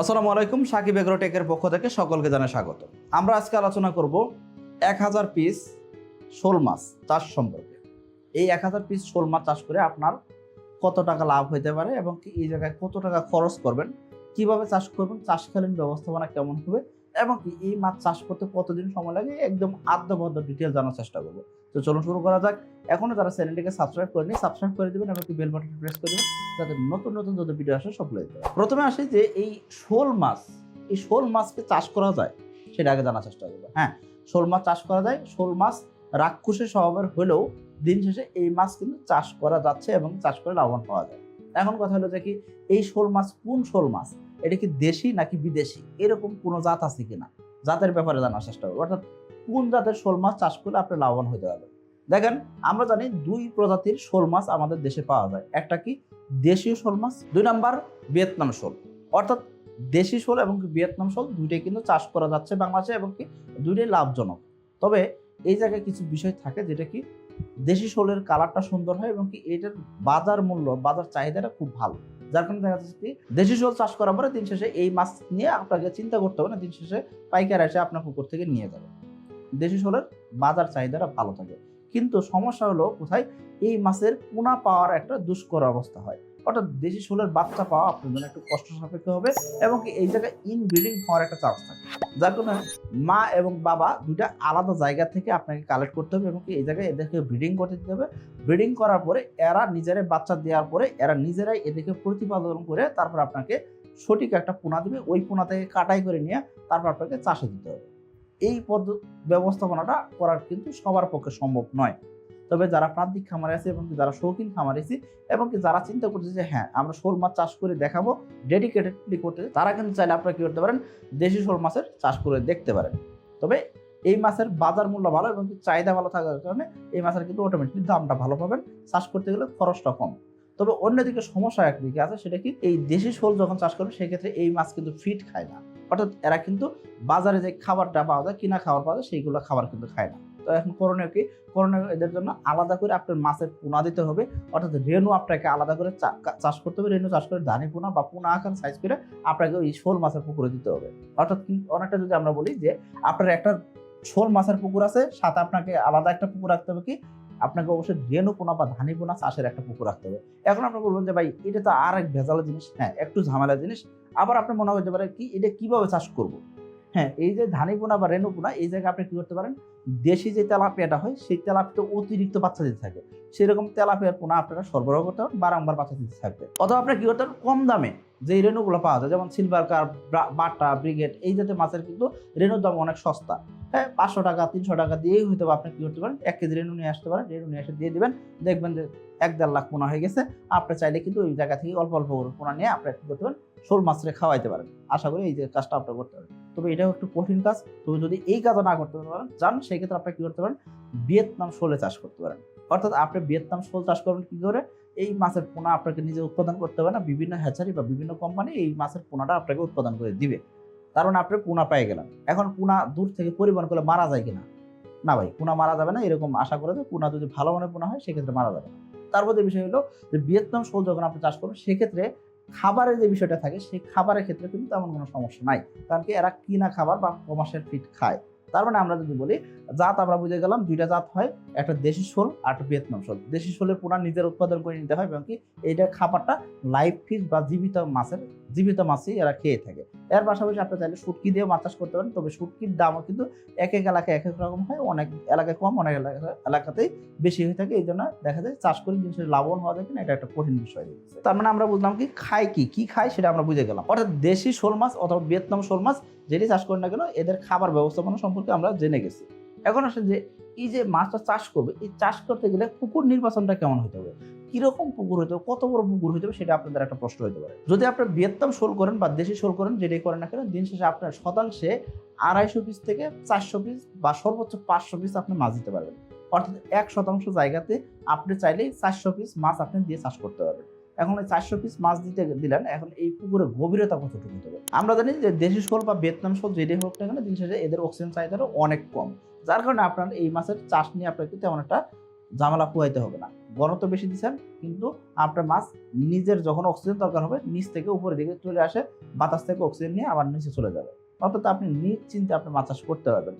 আসসালামু আলাইকুম, সাকিব এগ্রোটেকের পক্ষ থেকে সকলকে জানাই স্বাগত। আমরা আজকে আলোচনা করব এক হাজার পিস শোল মাছ চাষ সম্পর্কে। এই এক হাজার পিস শোল মাছ চাষ করে আপনার কত টাকা লাভ হতে পারে এবং কি এই জায়গায় কত টাকা খরচ করবেন, কীভাবে চাষ করবেন চাষকালীন ব্যবস্থাপনা কেমন হবে এবং কি এই মাছ চাষ করতে কতদিন সময় লাগে, একদম আদ্যবদ্ধ ডিটেল জানার চেষ্টা করব। তো চলুন শুরু করা যাক। এখনও যারা চ্যানেলটিকে সাবস্ক্রাইব করেনি সাবস্ক্রাইব করে দেবেন এবং কি বেল বাটন প্রেস করে দেবেন, যাতে নতুন নতুন যত ভিডিও আসে হয়ে যায় প্রথমে আসি যে এই শোল মাছ, এই শোল মাছকে চাষ করা যায়, সেটা আগে জানার চেষ্টা করব। হ্যাঁ শোল মাছ চাষ করা যায়। শোল মাছ রাক্ষসের স্বভাবের হলেও দিন শেষে এই মাছ কিন্তু চাষ করা যাচ্ছে এবং চাষ করে লাভবান পাওয়া যায়। এখন কথা হলো যে কি, এই শোল মাছ কোন শোল মাছ? এটা কি দেশি নাকি বিদেশি? এরকম কোনো জাত আছে কিনা? জাতের ব্যাপারে জানার চেষ্টা করব। অর্থাৎ কোন জাতের শোল মাছ চাষ করলে আপনি লাভবান হতে পারবেন দেখেন, আমরা জানি দুই প্রজাতির শোল মাছ আমাদের দেশে পাওয়া যায়। একটা কি দেশীয় শোল মাছ, দুই নাম্বার ভিয়েতনাম শোল। অর্থাৎ দেশি শোল এবং ভিয়েতনাম শোল দুইটাই কিন্তু চাষ করা যাচ্ছে বাংলাদেশে এবং কি দুইটাই লাভজনক। তবে এই জায়গায় কিছু বিষয় থাকে যেটা কি দেশি শোলের কালারটা সুন্দর হয় এবং কি এটার বাজার মূল্য, বাজার চাহিদাটা খুব ভালো। যার কারণে দেখা যাচ্ছে কি দেশি শোল চাষ করার পরে দিন শেষে এই মাছ নিয়ে আপনাকে চিন্তা করতে হবে না, দিন শেষে পাইকার এসে আপনার পুকুর থেকে নিয়ে যাবে। দেশি শোলের বাজার চাহিদাটা ভালো থাকে। কিন্তু সমস্যা হলো কোথায়? এই মাছের পোনা পাওয়ার একটা দুষ্কর অবস্থা হয়। অর্থাৎ দেশি শোলের বাচ্চা পাওয়া আপনার জন্য একটু কষ্ট সাপেক্ষ হবে এবং এই জায়গায় ইনব্রিডিং হওয়ার একটা চান্স থাকে। যার কারণে মা এবং বাবা দুইটা আলাদা জায়গা থেকে আপনাকে কালেক্ট করতে হবে এবং এই জায়গায় এদেরকে ব্রিডিং করতে দিতে হবে। ব্রিডিং করার পরে এরা নিজেরাই বাচ্চা দেওয়ার পরে এরা নিজেরাই এদেরকে প্রতিপাদন করে তারপর আপনাকে সঠিক একটা পোনা দেবে। ওই পোনা থেকে কাটাই করে নিয়ে তারপর আপনাকে চাষে দিতে হবে। এই পদ্ধতি ব্যবস্থাপনাটা করার কিন্তু সবার পক্ষে সম্ভব নয়। তবে যারা প্রান্তিক খামারে আছে এবং যারা শৌখিন খামারে আছে এবং কি যারা চিন্তা করছে যে হ্যাঁ আমরা শোল মাছ চাষ করে দেখাবো ডেডিকেটেডলি করতে তারা কিন্তু চাইলে আপনারা কী করতে পারেন, দেশি শোল মাছের চাষ করে দেখতে পারেন। তবে এই মাছের বাজার মূল্য ভালো এবং চাহিদা ভালো থাকার কারণে এই মাছের কিন্তু অটোমেটিকলি দামটা ভালো পাবেন, চাষ করতে গেলে খরচটা কম। তবে অন্যদিকে সমস্যা একদিকে আছে, সেটা কি এই দেশি শোল যখন চাষ করবে সেক্ষেত্রে এই মাছ কিন্তু ফিট খায় না। অর্থাৎ এরা কিন্তু বাজারে যে খাবারটা পাওয়া যায়, কিনা খাবার পাওয়া যায়, সেইগুলো খাবার কিন্তু খায় না। তো এখন করণীয় কি? করণীয় এদের জন্য আলাদা করে আপনার মাছের পোনা দিতে হবে। অর্থাৎ রেনু আপনাকে আলাদা করে চাষ করতে হবে। রেনু চাষ করে ধানি পোনা বা পোনা আকার সাইজ করে আপনাকে ওই শোল মাছের পুকুরে দিতে হবে। অর্থাৎ অনেকটা যদি আমরা বলি যে আপনার একটা শোল মাছের পুকুর আছে, সাথে আপনাকে আলাদা একটা পুকুর রাখতে হবে কি? আপনাকে অবশ্যই রেনু পোনা বা ধানি পোনা চাষের একটা পুকুর রাখতে হবে। এখন আপনি বলবেন যে ভাই, এটা তো আর এক ভেজালের জিনিস। হ্যাঁ একটু ঝামেলা জিনিস। আবার আপনার মনে হতে পারে কি, এটা কীভাবে চাষ করব? হ্যাঁ এই যে ধানি পোনা বা রেনু পোনা, এই জায়গায় আপনি কি করতে পারেন? দেশি যে তেলাপিয়াটা হয়, সেই তেলাপিয়া অতিরিক্ত বাচ্চা দিতে থাকে। সেরকম তেলাপিয়ার পোনা আপনারা সরবরাহ করতে পারেন, বারংবার বাচ্চা দিতে থাকবে। অথবা আপনার কি করতে পারেন, কম দামে যে রেনুগুলো পাওয়া যায়, যেমন সিলভার কার বাটা ব্রিগেড এই জাতীয় মাছের কিন্তু রেনুর দাম অনেক সস্তা। হ্যাঁ পাঁচশো টাকা, তিনশো টাকা দিয়েই হয়তো আপনি কি করতে পারেন, এক কেজি রেনু নিয়ে আসতে পারেন রেনু নিয়ে এসে দিয়ে দেবেন। দেখবেন যে এক দেড় লাখ পোনা হয়ে গেছে। আপনি চাইলে কিন্তু ওই জায়গা থেকে অল্প অল্প পোনা নিয়ে আপনি কি করতে পারেন শোল মাছরে খাওয়াইতে পারেন। আশা করি এই যে কাজটা আপনি করতে পারেন তবে এটাও একটু কঠিন কাজ। তবে যদি এই কাজও না করতে পারেন চান সেই ক্ষেত্রে আপনি কি করতে পারেন? ভিয়েতনাম শোলে চাষ করতে পারেন। অর্থাৎ আপনি ভিয়েতনাম শোল চাষ করবেন কি করে? এই মাছের পোনা আপনাকে নিজে উৎপাদন করতে হবে না। বিভিন্ন হ্যাচারি বা বিভিন্ন কোম্পানি এই মাছের পোনাটা আপনাকে উৎপাদন করে দিবে। তার মানে আপনি পোনা পেয়ে গেলেন। এখন পোনা দূর থেকে পরিবহন করলে মারা যায় কিনা? না ভাই, পোনা মারা যাবে না, এরকম আশা করে যে পোনা যদি ভালো মানের পোনা হয়, সেক্ষেত্রে মারা যাবে। না তার মধ্যে বিষয় হলো যে ভিয়েতনাম শোল যখন আপনি চাষ করবেন, সেক্ষেত্রে খাবারের যে বিষয়টা থাকে, সেই খাবারের ক্ষেত্রে কিন্তু তেমন কোনো সমস্যা নাই। কারণ কি, এরা কিনা খাবার বা কমার্শিয়াল ফিট খায়। তার মানে আমরা যদি বলি, জাত আমরা বুঝে গেলাম, দুইটা জাত হয়, একটা দেশি শোল আর একটা ভিয়েতনাম শোল। দেশি শোলের পোনা নিজের উৎপাদন করে নিতে হয় এবং কি, এইটা খাবারটা লাইভ ফিশ বা জীবিত মাছের জীবিত মাছই এরা খেয়ে থাকে। এর পাশাপাশি আপনি চাইলে শুটকি দিয়েও মাছ চাষ করতে পারেন, তবে শুটকির দামও কিন্তু এক এক এলাকায় এক এক রকম হয়। অনেক এলাকায় কম, অনেক এলাকা এলাকাতেই বেশি হয়ে থাকে। এই জন্য দেখা যায় চাষ করে জিনিসের লাভবান হওয়া যায় কিনা, এটা একটা কঠিন বিষয়। তার মানে আমরা বুঝলাম কি, খায় কি? কি খায় সেটা আমরা বুঝে গেলাম। অর্থাৎ দেশি শোল মাছ অথবা ভিয়েতনাম শোল মাছ যেটি চাষ করেন না কেন, এদের খাবার ব্যবস্থাপনা সম্পর্কে আমরা জেনে গেছি। এখন আসলে যে, এই যে মাছটা চাষ করবে, এই চাষ করতে গেলে পুকুর নির্বাচনটা কেমন হতে হবে? কীরকম পুকুর হতে হবে, কত বড় পুকুর হতে হবে সেটা আপনাদের একটা প্রশ্ন হতে পারে। যদি আপনার ভিয়েতনাম শোল করেন বা দেশি শোল করেন, যেটাই করেন না কেন, দিন শেষে আপনার শতাংশে আড়াইশো পিস থেকে চারশো পিস বা সর্বোচ্চ পাঁচশো পিস আপনি মাছ দিতে পারবেন। অর্থাৎ এক শতাংশ জায়গাতে আপনি চাইলেই চারশো পিস মাছ আপনি দিয়ে চাষ করতে পারবেন। এখন এই চারশো পিস মাছ দিতে দিলেন, এখন এই পুকুরের গভীরতা কতটুকু হতে হবে আমরা জানি যে দেশি শোল বা ভিয়েতনাম শোল যেটাই হোক না কেন, দিন শেষে এদের অক্সিজেন চাহিদাটা অনেক কম। যার কারণে আপনার এই মাছের চাষ নিয়ে আপনাকে তেমন একটা ঝামেলা পুয়াইতে হবে না। ঘনত্ব বেশি দিচ্ছেন কিন্তু আপনার মাছ নিজের যখন অক্সিজেন দরকার হবে, নিচ থেকে উপরে দিকে চলে আসে, বাতাস থেকে অক্সিজেন নিয়ে আবার নিচে চলে যাবে। অর্থাৎ আপনি নিজ চিন্তে আপনি মাছ চাষ করতে পারবেন।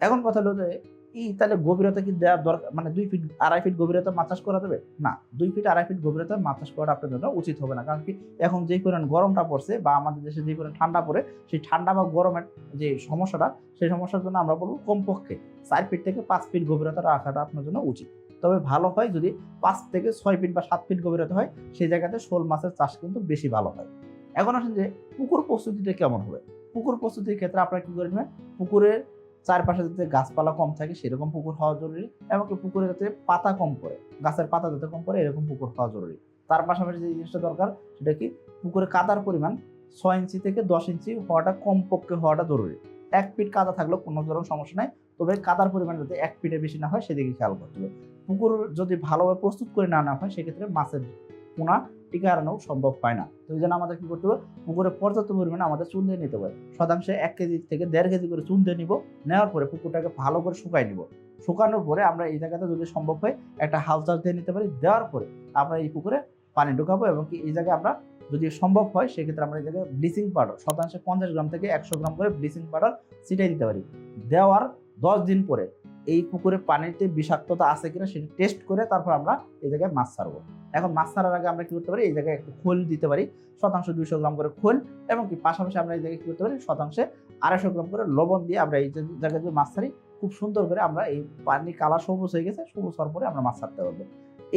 এখন কথা হলো যে, এই তাহলে গভীরতা কি দেওয়ার দরকার? মানে দুই ফিট আড়াই ফিট গভীরতা মাছ চাষ করা যাবে না, দুই ফিট আড়াই ফিট গভীরতা মাছ চাষ করাটা আপনার জন্য উচিত হবে না। কারণ কি, এখন যেই পরিমাণ গরমটা পড়ছে বা আমাদের দেশে যে পরিমাণ ঠান্ডা পড়ে, সেই ঠান্ডা বা গরমের যে সমস্যাটা, সেই সমস্যার জন্য আমরা বলব কমপক্ষে চার ফিট থেকে পাঁচ ফিট গভীরতা রাখাটা আপনার জন্য উচিত। তবে ভালো হয় যদি পাঁচ থেকে ছয় ফিট বা সাত ফিট গভীরতা হয়, সেই জায়গাতে শোল মাছের চাষ কিন্তু বেশি ভালো হয়। এখন আসেন যে পুকুর প্রস্তুতিটা কেমন হবে? পুকুর প্রস্তুতির ক্ষেত্রে আপনারা কি করে নেবেন? পুকুরের চারপাশে যাতে গাছপালা কম থাকে, সেরকম পুকুর হওয়া জরুরি এমনকি পুকুরে যাতে পাতা কম পড়ে, গাছের পাতা যাতে কম পড়ে, এরকম পুকুর হওয়া জরুরি। তার পাশাপাশি যে জিনিসটা দরকার, সেটা কি? পুকুরে কাদার পরিমাণ ছয় ইঞ্চি থেকে দশ ইঞ্চি হওয়াটা কমপক্ষে হওয়াটা জরুরি। এক ফিট কাদা থাকলেও কোনো ধরনের সমস্যা নাই। তবে কাদার পরিমাণ যাতে এক ফিটের বেশি না হয়, সেদিকে খেয়াল করতে হবে। পুকুর যদি ভালোভাবে প্রস্তুত করে না হয়, সেক্ষেত্রে মাছের পোনা টিকা আনানো সম্ভব হয় না। তো এই জন্য আমাদের কি করতে হবে? পুকুরে পর্যাপ্ত পরিমাণে আমাদের চুন দিয়ে নিতে হবে। শতাংশে এক কেজি থেকে দেড় কেজি করে চুন দিয়ে নিব। নেওয়ার পরে পুকুরটাকে ভালো করে শুকাই নিব। শুকানোর পরে আমরা এই জায়গাতে যদি সম্ভব হয়, একটা হাউস চাষ দিয়ে নিতে পারি। দেওয়ার পরে আমরা এই পুকুরে পানি ঢুকাবো এবং কি এই জায়গায় আমরা যদি সম্ভব হয়, সেক্ষেত্রে আমরা এই জায়গায় ব্লিচিং পাউডার শতাংশে পঞ্চাশ গ্রাম থেকে একশো গ্রাম করে ব্লিচিং পাউডার ছিটাই দিতে পারি। দেওয়ার দশ দিন পরে এই পুকুরে পানিতে বিষাক্ততা আছে কিনা সেটা টেস্ট করে তারপর আমরা এই জায়গায় মাছ ছাড়বো। এখন মাছ ছাড়ার আগে আমরা কি করতে পারি, এই জায়গায় একটু খোল দিতে পারি, শতাংশ দুইশো গ্রাম করে খোল এবং কি পাশাপাশি আমরা এই জায়গায় কি করতে পারি, শতাংশে আড়াইশো গ্রাম করে লবণ দিয়ে আমরা এই জায়গায় যে মাছ ছাড়ি, খুব সুন্দর করে আমরা এই পানি কালার সবুজ হয়ে গেছে, সবুজ হওয়ার পরে আমরা মাছ ছাড়তে পারব।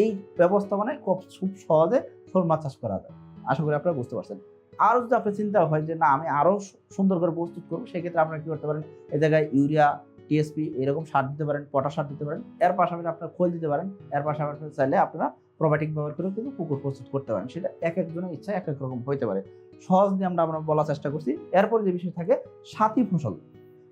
এই ব্যবস্থাপনায় খুব খুব সহজে শোল মাছ চাষ করা যায়। আশা করি আপনারা বুঝতে পারছেন। আরও যদি আপনার চিন্তা হয় যে, না, আমি আরও সুন্দর করে প্রস্তুত করব, সেক্ষেত্রে আপনারা কি করতে পারেন? এ জায়গায় ইউরিয়া, টিএসপি এরকম সার দিতে পারেন, পটাশ সার দিতে পারেন। এর পাশাপাশি আপনার খোল দিতে পারেন। এর পাশাপাশি চাইলে আপনারা প্রোবায়োটিক ব্যবহার করে কিন্তু পুকুর প্রস্তুত করতে পারেন। সেটা এক একজনের ইচ্ছা এক এক রকম হইতে পারে। সহজ দিয়ে আমরা আমরা বলার চেষ্টা করছি। এরপর যে বিষয় থাকে, সাথী ফসল।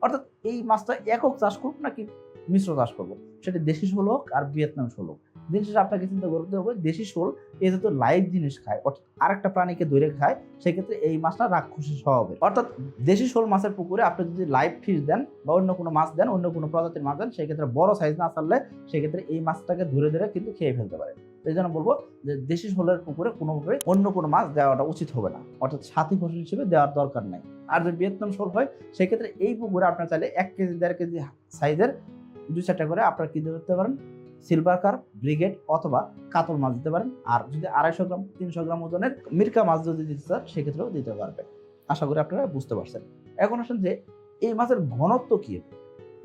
অর্থাৎ এই মাছটা একক চাষ করব নাকি মিশ্র চাষ করব? সেটা দেশি শোল হোক আর ভিয়েতনাম শোল হোক। দিন শেষে আপনাকে চিন্তা করতে হবে দেশি শোল এ যেহেতু লাইভ জিনিস খায়, অর্থাৎ আরেকটা প্রাণীকে ধরে খায়, সেক্ষেত্রে এই মাছটা রাক্ষসী স্বভাবের অর্থাৎ দেশি শোল মাছের পুকুরে আপনি যদি লাইভ ফিশ দেন বা অন্য কোনো মাছ দেন, অন্য কোনো প্রজাতির মাছ দেন, সেক্ষেত্রে বড় সাইজ না ছাড়লে সেক্ষেত্রে এই মাছটাকে ধরে ধরে কিন্তু খেয়ে ফেলতে পারে। এই জন্য বলব যে দেশি শোলের পুকুরে কোনোভাবে অন্য কোনো মাছ দেওয়াটা উচিত হবে না। অর্থাৎ সাথী ফসল হিসেবে দেওয়ার দরকার নাই। আর যদি ভিয়েতনাম শোল হয়, সেক্ষেত্রে এই পুকুরে আপনার চাইলে এক কেজি, দেড় কেজি সাইজের দুই চারটা করে আপনারা কি করতে পারেন। সিলভার কার ব্রিগেড অথবা কাতল মাছ দিতে পারেন। আর যদি আড়াইশো গ্রাম, তিনশো গ্রাম ওজনের মির্কা মাছ যদি দিতে চান, সেক্ষেত্রেও দিতে পারবেন। আশা করি আপনারা বুঝতে পারছেন। এখন আসেন যে এই মাছের ঘনত্ব কি?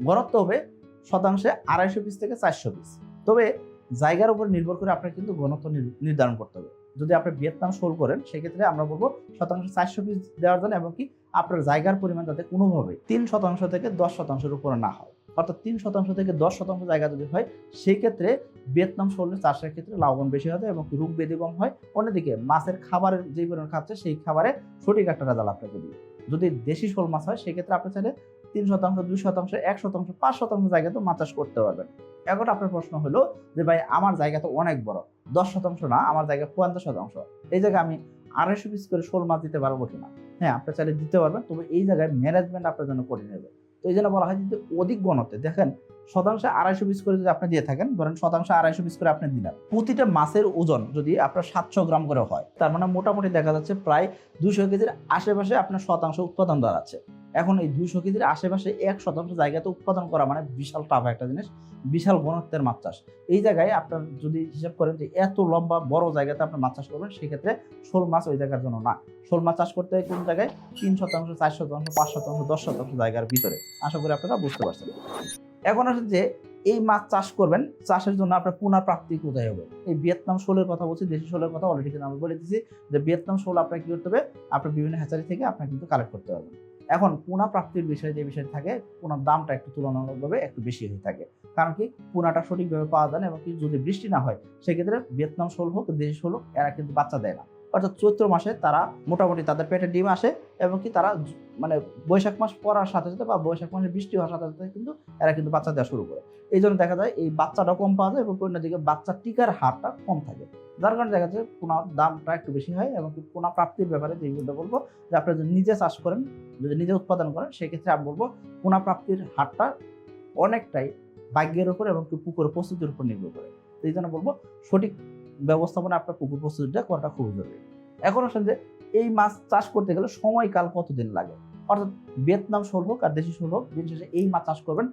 ঘনত্ব হবে শতাংশে আড়াইশো পিস থেকে চারশো পিস তবে জায়গার উপর নির্ভর করে আপনার কিন্তু ঘনত্ব নির- নির্ধারণ করতে হবে। যদি আপনি ভিয়েতনাম শোল করেন, সেক্ষেত্রে আমরা বলব শতাংশ চারশো পিস দেওয়ার জন্য এবং কি আপনার জায়গার পরিমাণ যাতে কোনোভাবে তিন শতাংশ থেকে দশ শতাংশের উপরে না হয়। অর্থাৎ তিন শতাংশ থেকে দশ শতাংশ জায়গা যদি হয় সেই ক্ষেত্রে ভিয়েতনাম শোলের চাষের ক্ষেত্রে লাভবান বেশি হবে এবং রোগ ব্যাধি কম হয়। অন্যদিকে মাছের খাবারের যে পরিমাণ খাচ্ছে, সেই খাবারে সঠিক একটা রেজাল্ট আপনাকে দিবে। যদি দেশি শোল মাছ হয়, সেক্ষেত্রে আপনি চাইলে তিন শতাংশ, দুই শতাংশ, এক শতাংশ, পাঁচ শতাংশ জায়গাতে মাছ চাষ করতে পারবেন। এখন আপনার প্রশ্ন হলো যে, ভাই, আমার জায়গা তো অনেক বড়। দশ শতাংশ না, আমার জায়গা পঞ্চাশ শতাংশ। এই জায়গায় আমি আড়াইশো পিস করে শোল মাছ দিতে পারব কিনা? হ্যাঁ আপনি চাইলে দিতে পারবেন, তবে এই জায়গায় ম্যানেজমেন্ট আপনার জন্য করে নেবে। তো এই জন্য বলা হয় যে অধিক গণতে দেখেন, শতাংশে আড়াইশো পিস করে যদি আপনি দিয়ে থাকেন, ধরেন শতাংশে আড়াইশো পিস করে আপনি দিলেন। প্রতিটা মাছের ওজন যদি আপনার সাতশো গ্রাম করে হয়, তার মানে মোটামুটি দেখা যাচ্ছে প্রায় দুশো কেজির আশেপাশে আপনার শতাংশ উৎপাদন দাঁড়াচ্ছে এখন এই দুশো কেজির আশেপাশে এক শতাংশ জায়গাতে উৎপাদন করা মানে বিশাল টাফ একটা জিনিস, বিশাল ঘনত্বের মাছ চাষ। এই জায়গায় আপনার যদি হিসাব করেন যে এত লম্বা বড় জায়গাতে আপনি মাছ চাষ করবেন, সেক্ষেত্রে শোল মাছ ওই জায়গার জন্য না। শোল মাছ চাষ করতে কোন জায়গায়? তিন শতাংশ, চার শতাংশ, পাঁচ শতাংশ, দশ শতাংশ জায়গার ভিতরে। আশা করি আপনারা বুঝতে পারছেন। এখন আসেন যে এই মাছ চাষ করবেন, চাষের জন্য আপনার পুনর্প্রাপ্তি কোথায় হবে। এই ভিয়েতনাম শোলের কথা বলছি, দেশি শোলের কথা অলরেডি কিন্তু আমি বলে দিচ্ছি যে ভিয়েতনাম শোল আপনার কি করতে হবে? আপনার বিভিন্ন হ্যাচারি থেকে আপনার কিন্তু কালেক্ট করতে পারবেন এখন পুনা প্রাপ্তির বিষয়ে যে বিষয় থাকে, পুনার দামটা একটু তুলনামূলকভাবে একটু বেশি হয়ে থাকে। কারণ কি, পুনাটা সঠিকভাবে পাওয়া যায় না এবং যদি বৃষ্টি না হয়, সেক্ষেত্রে ভিয়েতনাম শোল হোক, দেশ শোল হোক, এরা কিন্তু বাচ্চা দেয় না। অর্থাৎ চৈত্র মাসে তারা মোটামুটি তাদের পেটে ডিম আসে এবং কি তারা মানে বৈশাখ মাস পড়ার সাথে সাথে বা বৈশাখ মাসে বৃষ্টি হওয়ার সাথে সাথে কিন্তু এরা কিন্তু বাচ্চা দেওয়া শুরু করে। এই জন্য দেখা যায় এই বাচ্চাটাও কম পাওয়া যায় এবং অন্যদিকে বাচ্চার টিকার হারটা কম থাকে। যার কারণে দেখা যাচ্ছে পোনার দামটা একটু বেশি হয় এবং পোনা প্রাপ্তির ব্যাপারে যেগুলো বলব, যে আপনি যদি নিজে চাষ করেন, যদি নিজে উৎপাদন করেন, সেক্ষেত্রে আমি বলব পোনা প্রাপ্তির হারটা অনেকটাই ভাগ্যের উপর এবং পুকুরের প্রস্তুতির উপর নির্ভর করে। এই জন্য বলব সঠিক ব্যবস্থাপনা আপনার পুকুর প্রস্তুতিটা করাটা খুবই জরুরি। এখন আসেন যে এই মাছ চাষ করতে গেলে সময়কাল কতদিন লাগে? অর্থাৎ ভিয়েতনাম শোল হোক আর দেশি শোল হোক, দিন শেষে এই মাছ চাষ করবেন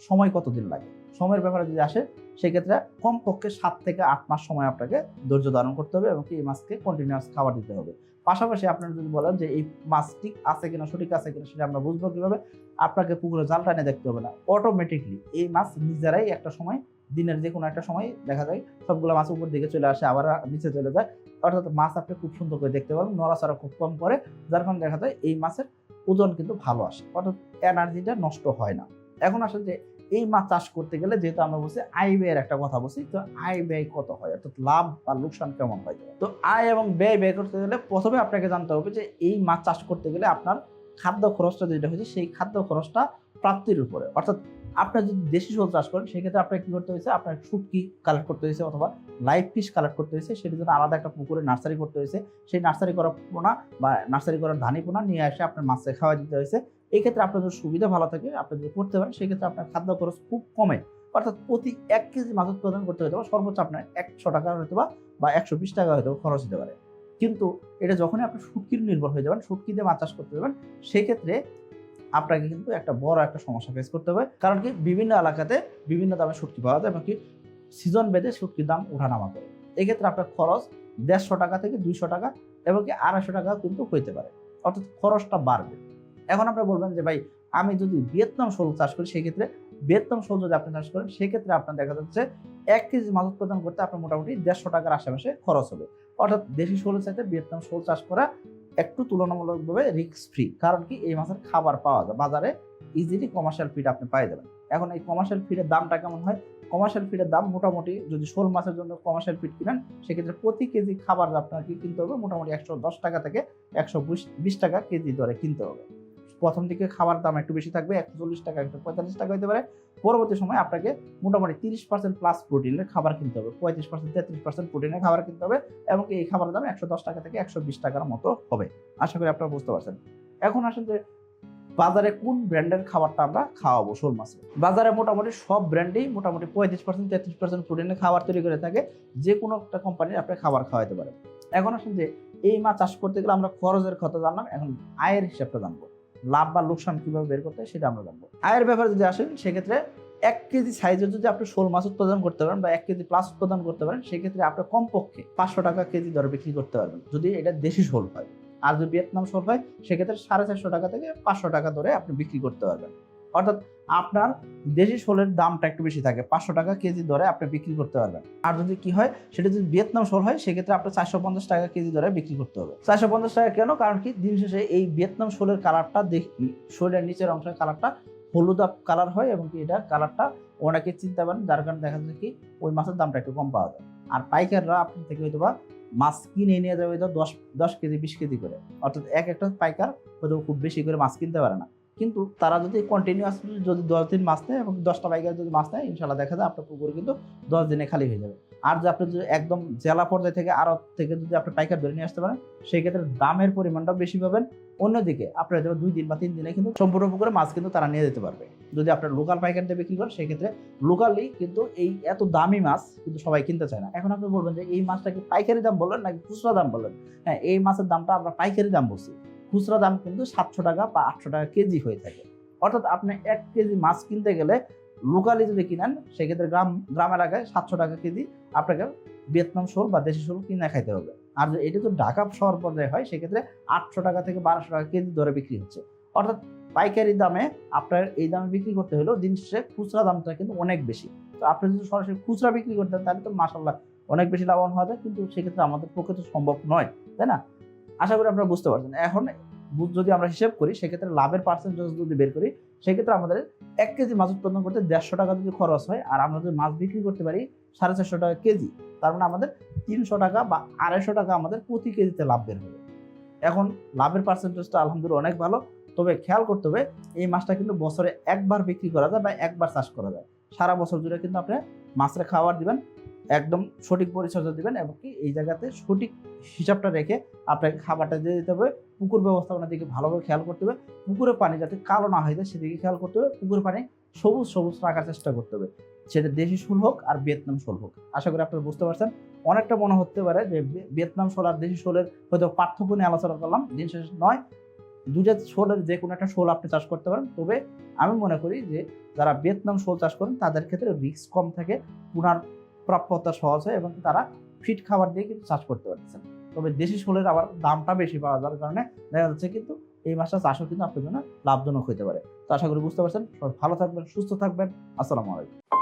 সময় কতদিন লাগে? সময়ের ব্যাপারে যদি আসে, সেক্ষেত্রে কমপক্ষে সাত থেকে আট মাস সময় আপনাকে ধৈর্য ধারণ করতে হবে এবং এই মাছকে কন্টিনিউয়াস খাবার দিতে হবে। পাশাপাশি আপনারা যদি বলেন যে এই মাছ ঠিক আছে কিনা, সঠিক আছে কিনা, সেটা আমরা বুঝব কীভাবে? আপনাকে পুকুরে জাল টানে দেখতে হবে না। অটোমেটিকলি এই মাছ নিজেরাই একটা সময় দিনের যে কোনো একটা সময় দেখা যায় সবগুলো মাছ উপর দিকে চলে আসে, আবার নিচে চলে যায়। অর্থাৎ মাছ আপনি খুব সুন্দর করে দেখতে পারবেন, নড়াচড়া খুব কম করে, যার কারণে দেখা যায় এই মাছের ওজন কিন্তু ভালো আসে। অর্থাৎ এনার্জিটা নষ্ট হয় না। এখন আসলে যে এই মাছ চাষ করতে গেলে যেহেতু আমরা বলছি আয় ব্যয়ের একটা কথা বলছি, তো আয় ব্যয় কত হয়? অর্থাৎ লাভ বা লোকসান কেমন হয়? তো আয় এবং ব্যয় ব্যয় করতে গেলে প্রথমে আপনাকে জানতে হবে যে এই মাছ চাষ করতে গেলে আপনার খাদ্য খরচটা যেটা হয়েছে, সেই খাদ্য খরচটা প্রাপ্তির উপরে। অর্থাৎ আপনার যদি দেশি শোল চাষ করেন, সেক্ষেত্রে আপনাকে কি করতে হয়েছে? আপনার শুটকি কালেক্ট করতে হয়েছে অথবা লাইভ ফিশ কালেক্ট করতে হয়েছে। সেটার জন্য আলাদা একটা পুকুরে নার্সারি করতে হয়েছে। সেই নার্সারি করা পোনা বা নার্সারি করার ধানি পোনা নিয়ে এসে আপনার মাছকে খাওয়া দিতে হয়েছে। এই ক্ষেত্রে আপনার যদি সুবিধা ভালো থাকে, আপনি যদি করতে পারেন, সেক্ষেত্রে আপনার খাদ্য খরচ খুব কমে। অর্থাৎ প্রতি এক কেজি মাছ উৎপাদন করতে হয়তো বা সর্বোচ্চ আপনার একশো টাকা হয়তো বা একশো বিশ টাকা হয়তো খরচ হতে পারে। কিন্তু এটা যখনই আপনি শুটকির নির্ভর হয়ে যাবেন, শুটকি দিয়ে মাছ চাষ করতে যাবেন, সেক্ষেত্রে আপনাকে কিন্তু একটা বড় একটা সমস্যা ফেস করতে হবে। কারণ কি? বিভিন্ন এলাকাতে বিভিন্ন দামে শুটকি পাওয়া যায় এবং কি? সিজন বেঁধে শুটকির দাম ওঠানামা করে। এক্ষেত্রে আপনার খরচ দেড়শো টাকা থেকে দুইশো টাকা এবং কি আড়াইশো টাকা কিন্তু হইতে পারে। অর্থাৎ খরচটা বাড়বে। এখন আপনি বলবেন যে, ভাই, আমি যদি ভিয়েতনাম শোল চাষ করি, সেক্ষেত্রে ভিয়েতনাম শোল যদি আপনি চাষ করেন, সেক্ষেত্রে আপনার দেখা যাচ্ছে এক কেজি মাছ উৎপাদন করতে আপনার মোটামুটি দেড়শো টাকার আশেপাশে খরচ হবে। অর্থাৎ দেশি শোলের চাইতে ভিয়েতনাম শোল চাষ করা একটু তুলনামূলকভাবে রিস্ক ফ্রি কারণ কি এই মাছের খাবার পাওয়া যায়। বাজারে ইজিলি কমার্শিয়াল ফিড আপনি পাই যাবেন। এখন এই কমার্শিয়াল ফিডের দামটা কেমন হয়? কমার্শিয়াল ফিডের দাম মোটামুটি যদি শোল মাছের জন্য কমার্শিয়াল ফিড কিনেন, সেক্ষেত্রে প্রতি কেজি খাবার আপনার কি কিনতে হবে মোটামুটি একশো দশ টাকা থেকে একশো বিশ টাকা কেজি দরে কিনতে হবে। প্রথম দিকে খাবার দাম একটু বেশি থাকবে একশো চল্লিশ টাকা, একশো পঁয়তাল্লিশ টাকা হতে পারে। পরবর্তী সময় আপনাকে মোটামুটি তিরিশ পার্সেন্ট প্লাস প্রোটিনের খাবার কিনতে হবে। পঁয়ত্রিশ পার্সেন্ট তেত্রিশ পার্সেন্ট প্রোটিনের খাবার কিনতে হবে এবং এই খাবারের দাম একশো দশ টাকা থেকে একশো বিশ টাকার মতো হবে। আশা করি আপনারা বুঝতে পারছেন। এখন আসেন যে বাজারে কোন ব্র্যান্ডের খাবারটা আমরা খাওয়াবো শোল মাছে বাজারে মোটামুটি সব ব্র্যান্ডেই মোটামুটি পঁয়ত্রিশ পার্সেন্ট তেত্রিশ পার্সেন্ট প্রোটিনের খাবার তৈরি করে থাকে। যে কোনো একটা কোম্পানির আপনি খাবার খাওয়াতে পারেন। এখন আসেন যে এই মাছ চাষ করতে গেলে আমরা খরচের কথা জানলাম। এখন আয়ের হিসাবটা জানব। লাভ বা লোকসান কীভাবে বের করতে হয় সেটা আমরা জানব। আয়ের ব্যাপারে যদি আসেন, সেক্ষেত্রে এক কেজি সাইজের যদি আপনি শোল মাছ উৎপাদন করতে পারেন বা এক কেজি প্লাস উৎপাদন করতে পারেন, সেক্ষেত্রে আপনি কমপক্ষে পাঁচশো টাকা কেজি দরে বিক্রি করতে পারবেন। যদি এটা দেশি শোল হয়, আর যদি ভিয়েতনাম শোল হয়, সেক্ষেত্রে সাড়ে চারশো টাকা থেকে পাঁচশো টাকা দরে আপনি বিক্রি করতে পারবেন। অর্থাৎ আপনার দেশি শোলের দামটা একটু বেশি থাকে। পাঁচশো টাকা কেজি দরে আপনি বিক্রি করতে পারবেন। আর যদি কি হয়, সেটা যদি ভিয়েতনাম শোল হয়, সেক্ষেত্রে আপনার চারশো পঞ্চাশ টাকা কেজি দরে বিক্রি করতে হবে। চারশো পঞ্চাশ টাকা কেন? কারণ কি, দিন শেষে এই ভিয়েতনাম শোলের কালারটা দেখ শোলের নিচের অংশের কালারটা হলুদ কালার হয় এবং কি এটা কালারটা অনেকে চিনতে পারেন যার কারণে দেখা যায় কি, ওই মাছের দামটা একটু কম পাওয়া যায়। আর পাইকাররা আপনার থেকে হয়তো বা মাছ কিনে নিয়ে যাবে হয়তো দশ দশ কেজি, বিশ কেজি করে। অর্থাৎ এক একটা পাইকার হয়তো খুব বেশি করে মাছ কিনতে পারে না। কিন্তু তারা যদি কন্টিনিউয়াস যদি দশ দিন মাছ নেয় এবং দশটা পাইকার যদি মাছ নেয় ইনশাল্লাহ দেখা যায় আপনার পুকুর কিন্তু দশ দিনে খালি হয়ে যাবে। আর যদি আপনি যদি একদম জেলা পর্যায় থেকে আরও থেকে যদি আপনি পাইকার ধরে নিয়ে আসতে পারেন, সেই ক্ষেত্রে দামের পরিমাণটা বেশি পাবেন। অন্যদিকে আপনার হয়তো দুই দিন বা তিন দিনে কিন্তু সম্পূর্ণ পুকুরে মাছ কিন্তু তারা নিয়ে যেতে পারবে। যদি আপনার লোকাল পাইকার দিয়ে বিক্রি করেন সেক্ষেত্রে লোকালি কিন্তু এই এত দামি মাছ কিন্তু সবাই কিনতে চায় না। এখন আপনি বলবেন যে এই মাছটা কি পাইকারি দাম বললেন নাকি খুচরা দাম বললেন? হ্যাঁ এই মাছের দামটা আমরা পাইকারি দাম বলছি। খুচরা দাম কিন্তু সাতশো টাকা বা আটশো টাকা কেজি হয়ে থাকে। অর্থাৎ আপনি এক কেজি মাছ কিনতে গেলে লোকালি যদি কিনেন, সেক্ষেত্রে গ্রাম গ্রাম এলাকায় সাতশো টাকা কেজি আপনাকে ভিয়েতনাম শোল বা দেশি শোল কিনে খাইতে হবে। আর এটা তো ঢাকা শহর পর্যায়ে হয়, সেক্ষেত্রে আটশো টাকা থেকে বারোশো টাকা কেজি দরে বিক্রি হচ্ছে। অর্থাৎ পাইকারি দামে আপনার এই দামে বিক্রি করতে হলেও দিন শেষে খুচরা দামটা কিন্তু অনেক বেশি। তো আপনি যদি সরাসরি খুচরা বিক্রি করতেন, তাহলে তো মাসাল্লাহ অনেক বেশি লাভবান যায়, কিন্তু সেক্ষেত্রে আমাদের পক্ষে তো সম্ভব নয়, তাই না? আশা করি আপনারা বুঝতে পারছেন। এখন যদি আমরা হিসেব করি, সেক্ষেত্রে লাভের পার্সেন্টেজ যদি বের করি, সেক্ষেত্রে আমাদের এক কেজি মাছ উৎপাদন করতে দেড়শো টাকা যদি খরচ হয়, আর আমরা যদি মাছ বিক্রি করতে পারি সাড়ে চারশো টাকা কেজি, তার মানে আমাদের তিনশো টাকা বা আড়াইশো টাকা আমাদের প্রতি কেজিতে লাভ বের হবে। এখন লাভের পার্সেন্টেজটা আলহামদুলিল্লাহ অনেক ভালো, তবে খেয়াল করতে হবে, এই মাছটা কিন্তু বছরে একবার বিক্রি করা যায় বা একবার চাষ করা যায়। সারা বছর জুড়ে কিন্তু আপনি মাছের খাবার দিবেন একদম সঠিক পরিচর্যা দিবেন এবং কি এই জায়গাতে সঠিক হিসাবটা রেখে আপনাকে খাবারটা দিয়ে দিতে হবে। পুকুর ব্যবস্থাপনার দিকে ভালোভাবে খেয়াল করতে হবে। পুকুরের পানি যাতে কালো না হয়ে যায় সেদিকে খেয়াল করতে হবে। পুকুরের পানি সবুজ সবুজ রাখার চেষ্টা করতে হবে। সেটা দেশি শোল হোক আর ভিয়েতনাম শোল হোক। আশা করি আপনারা বুঝতে পারছেন। অনেকটা মনে হতে পারে যে ভিয়েতনাম শোল আর দেশি শোলের হয়তো পার্থক্য নিয়ে আলোচনা করলাম। দিন শেষ নয়। দুটা শোলের যে কোনো একটা শোল আপনি চাষ করতে পারেন। তবে আমি মনে করি যে যারা ভিয়েতনাম শোল চাষ করেন তাদের ক্ষেত্রে রিস্ক কম থাকে। পুনর প্রাপ্যতা সহজ হয় এবং তারা ফিট খাবার দিয়ে কিন্তু চাষ করতে পারতেছেন। তবে দেশি শোলের আবার দামটা বেশি পাওয়া যাওয়ার কারণে দেখা যাচ্ছে কিন্তু এই মাছটা চাষও কিন্তু আপনার জন্য লাভজনক হতে পারে। তো আশা করি বুঝতে পারছেন। ভালো থাকবেন, সুস্থ থাকবেন। আসসালামু আলাইকুম।